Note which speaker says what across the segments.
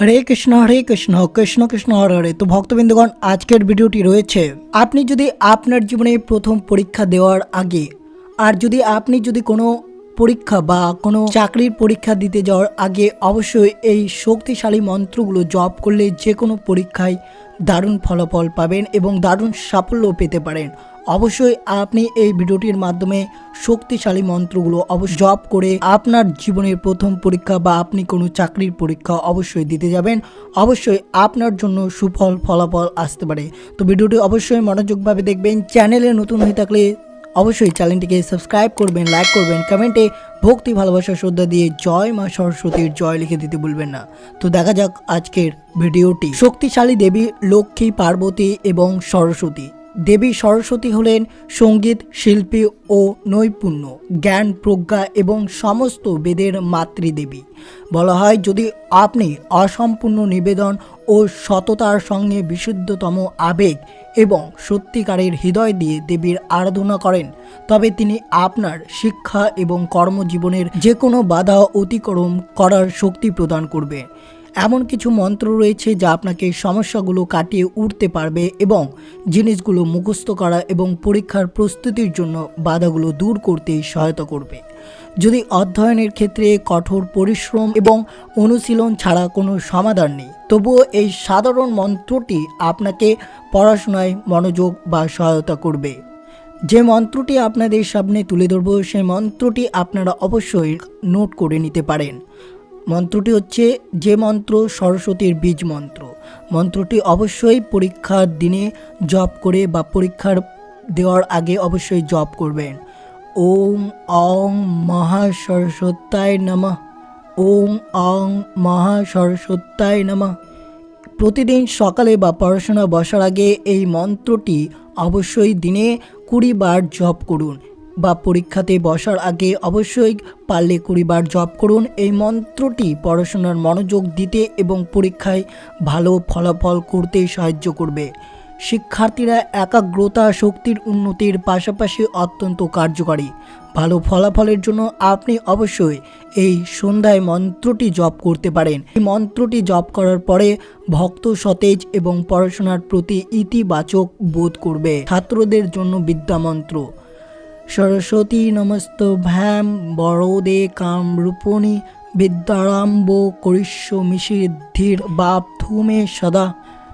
Speaker 1: হরে কৃষ্ণ হরে কৃষ্ণ কৃষ্ণ কৃষ্ণ, হরে হরে। তো ভক্তবৃন্দগণ, আজকের ভিডিওটি রয়েছে। আপনি যদি আপনার জীবনে প্রথম পরীক্ষা দেওয়ার আগে, আর যদি আপনি যদি কোনো পরীক্ষা বা কোনো চাকরির পরীক্ষা দিতে যাওয়ার আগে, অবশ্যই এই শক্তিশালী মন্ত্রগুলো জপ করলে যে কোনো পরীক্ষায় দারুণ ফলাফল পাবেন এবং দারুণ সাফল্য পেতে পারেন। অবশ্যই আপনি এই ভিডিওটির মাধ্যমে শক্তিশালী মন্ত্রগুলো অবশ্য জপ করে আপনার জীবনের প্রথম পরীক্ষা বা আপনি কোনো চাকরির পরীক্ষা অবশ্যই দিতে যাবেন। অবশ্যই আপনার জন্য সুফল ফলাফল আসতে পারে। তো ভিডিওটি অবশ্যই মনোযোগভাবে দেখবেন। চ্যানেলে নতুন হয়ে থাকলে অবশ্যই চ্যানেলটিকে সাবস্ক্রাইব করবেন, লাইক করবেন, কমেন্টে ভক্তি, ভালোবাসা, শ্রদ্ধা দিয়ে জয় মা সরস্বতীর জয় লিখে দিতে ভুলবেন না। তো দেখা যাক আজকের ভিডিওটি। শক্তিশালী দেবী, লক্ষ্মী, পার্বতী এবং সরস্বতী। দেবী সরস্বতী হলেন সংগীত, শিল্পী ও নৈপুণ্য, জ্ঞান, প্রজ্ঞা এবং সমস্ত বেদের মাতৃদেবী। বলা হয়, যদি আপনি অসম্পূর্ণ নিবেদন ও সততার সঙ্গে বিশুদ্ধতম আবেগ এবং সত্যিকারের হৃদয় দিয়ে দেবীর আরাধনা করেন, তবে তিনি আপনার শিক্ষা এবং কর্মজীবনের যে কোনো বাধা অতিক্রম করার শক্তি প্রদান করবে। এমন কিছু মন্ত্র রয়েছে যা আপনাকে সমস্যাগুলো কাটিয়ে উঠতে পারবে এবং জিনিসগুলো মুখস্থ করা এবং পরীক্ষার প্রস্তুতির জন্য বাধাগুলো দূর করতে সহায়তা করবে। যদি অধ্যয়নের ক্ষেত্রে কঠোর পরিশ্রম এবং অনুশীলন ছাড়া কোনো সমাধান নেই, তবুও এই সাধারণ মন্ত্রটি আপনাকে পড়াশোনায় মনোযোগ বা সহায়তা করবে। যে মন্ত্রটি আপনাদের সামনে তুলে ধরব, সেই মন্ত্রটি আপনারা অবশ্যই নোট করে নিতে পারেন। মন্ত্রটি হচ্ছে যে মন্ত্র সরস্বতীর বীজ মন্ত্র। মন্ত্রটি অবশ্যই পরীক্ষার দিনে জপ করে বা পরীক্ষার দেওয়ার আগে অবশ্যই জপ করবেন। ওম অং মহা সরস্বত্যায় নমঃ। ওম অং মহা সরস্বত্যায় নমঃ। প্রতিদিন সকালে বা পড়াশোনা বসার আগে এই মন্ত্রটি অবশ্যই দিনে কুড়ি বার জপ করুন। বা পরীক্ষাতে বসার আগে অবশ্যই পারলে কুড়ি বার জপ করুন। এই মন্ত্রটি পড়াশোনার মনোযোগ দিতে এবং পরীক্ষায় ভালো ফলাফল করতে সাহায্য করবে। শিক্ষার্থীরা একাগ্রতা, শক্তির উন্নতির পাশাপাশি অত্যন্ত কার্যকারী। ভালো ফলাফলের জন্য আপনি অবশ্যই এই সন্ধ্যায় মন্ত্রটি জপ করতে পারেন। এই মন্ত্রটি জপ করার পরে ভক্ত সতেজ এবং পড়াশোনার প্রতি ইতিবাচক বোধ করবে। ছাত্রদের জন্য বিদ্যা মন্ত্র। সরস্বতী নমস্ত ভ্যাম বড়দে কাম রূপণী বিদ্যারাম্ব করিষ্য মিষিদ্ধির বাপ থুমে সদা।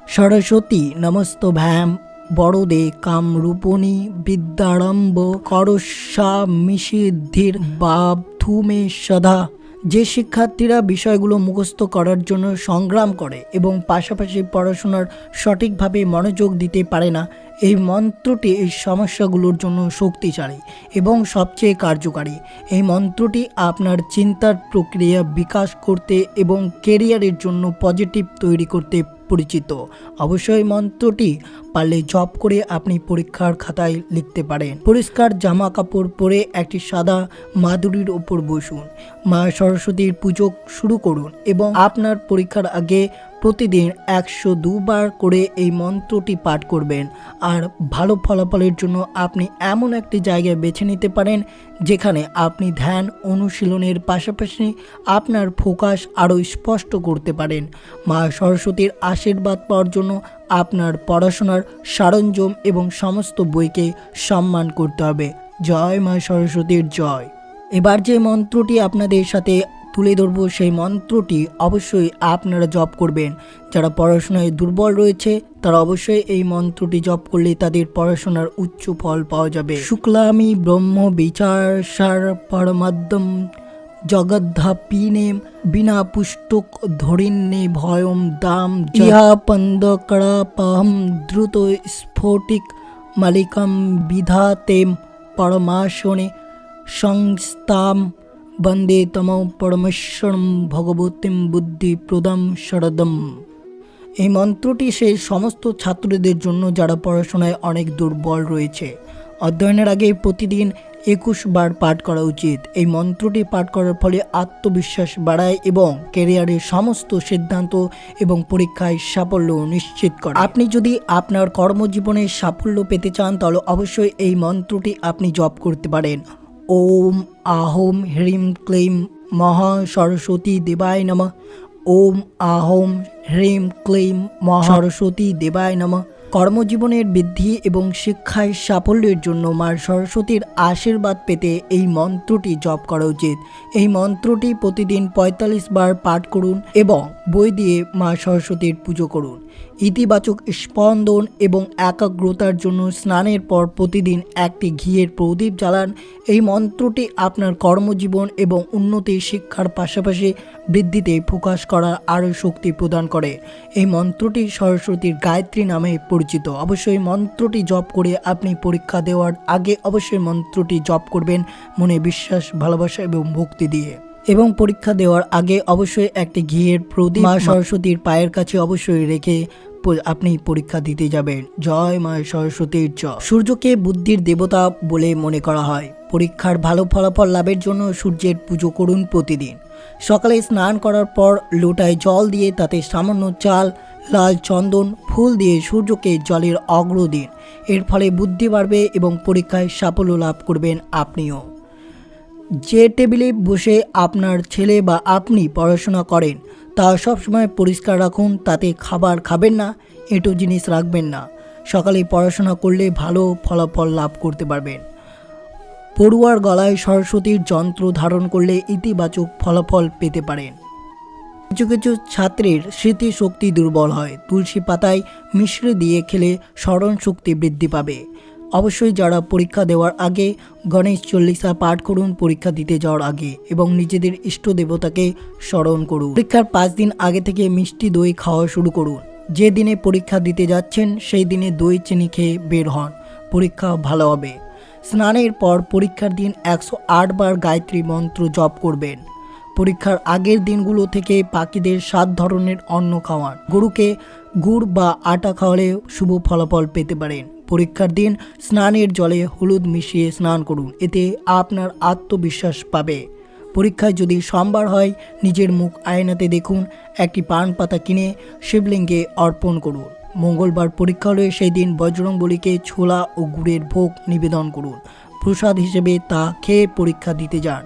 Speaker 1: সরস্বতী নমস্ত ভ্যাম বড়দে কাম রূপণী বিদ্যারম্ভ করস্যা মিষিদ্ধির বাপ থুমে সদা। যে শিক্ষার্থীরা বিষয়গুলো মুখস্থ করার জন্য সংগ্রাম করে এবং পাশাপাশি পড়াশোনার সঠিকভাবে মনোযোগ দিতে পারে না, এই মন্ত্রটি এই সমস্যাগুলোর জন্য শক্তিশালী এবং সবচেয়ে কার্যকারী। এই মন্ত্রটি আপনার চিন্তার প্রক্রিয়া বিকাশ করতে এবং কেরিয়ারের জন্য পজিটিভ তৈরি করতে পরিচিত। অবশ্যই মন্ত্রটি পারলে জপ করে আপনি পরীক্ষার খাতায় লিখতে পারেন। পরিষ্কার জামা কাপড় পরে একটি সাদা মাদুরির ওপর বসুন। মা সরস্বতীর পুজো শুরু করুন এবং আপনার পরীক্ষার আগে প্রতিদিন একশো দুবার করে এই মন্ত্রটি পাঠ করবেন। আর ভালো ফলাফলের জন্য আপনি এমন একটি জায়গায় বেছে নিতে পারেন, যেখানে আপনি ধ্যান অনুশীলনের পাশাপাশি আপনার ফোকাস আরও স্পষ্ট করতে পারেন। মা সরস্বতীর আশীর্বাদ পাওয়ার জন্য আপনার পড়াশোনার সরঞ্জাম এবং সমস্ত বইকে সম্মান করতে হবে। জয় মা সরস্বতীর জয়। এবার যে মন্ত্রটি আপনাদের সাথে তুলে ধরবো সেই মন্ত্রটি অবশ্যই আপনারা জপ করবেন। যারা পড়াশোনায় দুর্বল রয়েছে, তারা অবশ্যই এই মন্ত্রটি জপ করলে তাদের পড়াশোনার উচ্চ ফল পাওয়া যাবে। শুক্লামি ব্রহ্ম বিচার সার পরমাদ্যম জগদ্ধাপিনে বিনা পুষ্টক ধরিন্নে ভয়ম দাম ইহা পন্দকড়াপহম দ্রুত স্ফটিক মালিকম বিধাতেম পরমাশনে সংস্থাম বন্দে তম পরমেশ্বরম ভগবতীম বুদ্ধি প্রদম শরদম। এই মন্ত্রটি সেই সমস্ত ছাত্রদের জন্য যারা পড়াশোনায় অনেক দুর্বল রয়েছে। অধ্যয়নের আগে প্রতিদিন একুশ বার পাঠ করা উচিত। এই মন্ত্রটি পাঠ করার ফলে আত্মবিশ্বাস বাড়ায় এবং ক্যারিয়ারের সমস্ত সিদ্ধান্ত এবং পরীক্ষায় সাফল্য নিশ্চিত করে। আপনি যদি আপনার কর্মজীবনে সাফল্য পেতে চান, তাহলে অবশ্যই এই মন্ত্রটি আপনি জপ করতে পারেন। ওম আহোম হ্রিম ক্লিম মহা সরস্বতী দেবায় নমঃ। ওম আহোম হ্রিম ক্লিম মহা সরস্বতী দেবায় নমঃ। কর্মজীবনের বৃদ্ধি এবং শিক্ষায় সাফল্যের জন্য মা সরস্বতীর আশীর্বাদ পেতে এই মন্ত্রটি জপ করা উচিত। এই মন্ত্রটি প্রতিদিন পঁয়তাল্লিশ বার পাঠ করুন এবং বই দিয়ে মা সরস্বতীর পুজো করুন। ইতিবাচক স্পন্দন এবং একাগ্রতার জন্য স্নানের পর প্রতিদিন একটি ঘিয়ের প্রদীপ জ্বালান। এই মন্ত্রটি আপনার কর্মজীবন এবং উন্নতি শিক্ষার পাশাপাশি বৃদ্ধিতে ফোকাস করার আরও শক্তি প্রদান করে। এই মন্ত্রটি সরস্বতীর গায়ত্রী নামে পরিচিত। অবশ্যই মন্ত্রটি জপ করে আপনি পরীক্ষা দেওয়ার আগে অবশ্যই মন্ত্রটি জপ করবেন মনে বিশ্বাস, ভালোবাসা এবং ভক্তি দিয়ে। এবং পরীক্ষা দেওয়ার আগে অবশ্যই একটি ঘিয়ের প্রদীপ মা সরস্বতীর পায়ের কাছে অবশ্যই রেখে আপনি পরীক্ষা দিতে যাবেন। জয় মা সরস্বতীর জয় সূর্যকে বুদ্ধির দেবতা বলে মনে করা হয়। পরীক্ষার ভালো ফলাফল লাভের জন্য সূর্যের পুজো করুন প্রতিদিন। সকালে স্নান করার পর লোটায় জল দিয়ে তাতে সামান্য চাল লাল চন্দন ফুল দিয়ে সূর্যকে জলের অগ্র দিন এর ফলে বুদ্ধি বাড়বে এবং পরীক্ষায় সাফল্য লাভ করবেন আপনিও। যে টেবিলে বসে আপনার ছেলে বা আপনি পড়াশোনা করেন, তা সবসময় পরিষ্কার রাখুন, তাতে খাবার খাবেন না, এটো জিনিস রাখবেন না। সকালে পড়াশোনা করলে ভালো ফলাফল লাভ করতে পারবেন। পড়ুয়ার গলায় সরস্বতীর যন্ত্র ধারণ করলে ইতিবাচক ফলাফল পেতে পারেন। কিছু কিছু ছাত্রের স্মৃতিশক্তি দুর্বল হয়, তুলসী পাতায় মিশ্রে দিয়ে খেলে স্মরণ শক্তি বৃদ্ধি পাবে। অবশ্যই যারা পরীক্ষা দেওয়ার আগে গণেশ চল্লিশা পাঠ করুন, পরীক্ষা দিতে যাওয়ার আগে এবং নিজেদের ইষ্ট দেবতাকে স্মরণ করুন। পরীক্ষার পাঁচ দিন আগে থেকে মিষ্টি দই খাওয়া শুরু করুন। যে দিনে পরীক্ষা দিতে যাচ্ছেন, সেই দিনে দই চিনি খেয়ে বের হন। পরীক্ষা ভালো হবে। স্নানের পর পরীক্ষার দিন একশো বার গায়ত্রী মন্ত্র জপ করবেন। পরীক্ষার আগের দিনগুলো থেকে পাখিদের সাত ধরনের অন্ন খাওয়ান। গরুকে গুড় বা আটা খাওয়ালে শুভ ফলাফল পেতে পারেন। পরীক্ষার দিন স্নানের জলে হলুদ মিশিয়ে স্নান করুন, এতে আপনার আত্মবিশ্বাস পাবে। পরীক্ষায় যদি সোমবার হয়, নিজের মুখ আয়নাতে দেখুন, একটি পান পাতা কিনে শিবলিঙ্গে অর্পণ করুন। মঙ্গলবার পরীক্ষা হলে সেই দিন বজরংবলীকে ছোলা ও গুড়ের ভোগ নিবেদন করুন। প্রসাদ হিসেবে তা খেয়ে পরীক্ষা দিতে যান।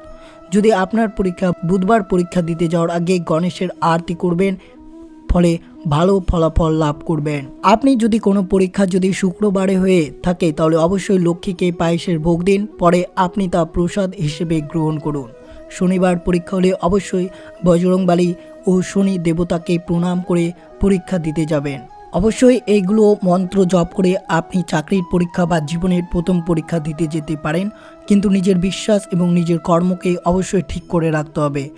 Speaker 1: যদি আপনার পরীক্ষা বুধবার পরীক্ষা দিতে যাওয়ার আগে গণেশের আরতি করবেন, ফলে ভালো ফলাফল লাভ করবেন। আপনি যদি কোনো পরীক্ষা যদি শুক্রবারে হয়ে থাকে, তাহলে অবশ্যই লক্ষ্মীকে পায়েসের ভোগ দিন, পরে আপনি তা প্রসাদ হিসেবে গ্রহণ করুন। শনিবার পরীক্ষা হলে অবশ্যই বজরংবালী ও শনি দেবতাকে প্রণাম করে পরীক্ষা দিতে যাবেন। অবশ্যই এইগুলো মন্ত্র জপ করে আপনি চাকরির পরীক্ষা বা জীবনের প্রথম পরীক্ষা দিতে যেতে পারেন, কিন্তু নিজের বিশ্বাস এবং নিজের কর্মকে অবশ্যই ঠিক করে রাখতে হবে।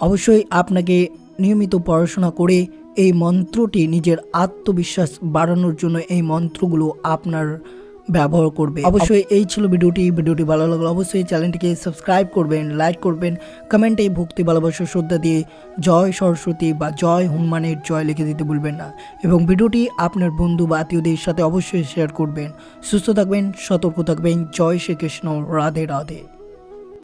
Speaker 1: অবশ্যই আপনাকে নিয়মিত পড়াশোনা করে এই মন্ত্রটি নিজের আত্মবিশ্বাস বাড়ানোর জন্য এই মন্ত্রগুলো আপনার ব্যবহার করবে। অবশ্যই এই ছিল ভিডিওটি। ভিডিওটি ভালো লাগল অবশ্যই চ্যানেলটিকে সাবস্ক্রাইব করবেন, লাইক করবেন, কমেন্টে ভক্তি, ভালোবাসা, শ্রদ্ধা দিয়ে জয় সরস্বতী বা জয় হনুমানের জয় লিখে দিতে ভুলবেন না এবং ভিডিওটি আপনার বন্ধু বা আত্মীয়দের সাথে অবশ্যই শেয়ার করবেন। সুস্থ থাকবেন, সতর্ক থাকবেন। জয় শ্রীকৃষ্ণ। রাধে রাধে।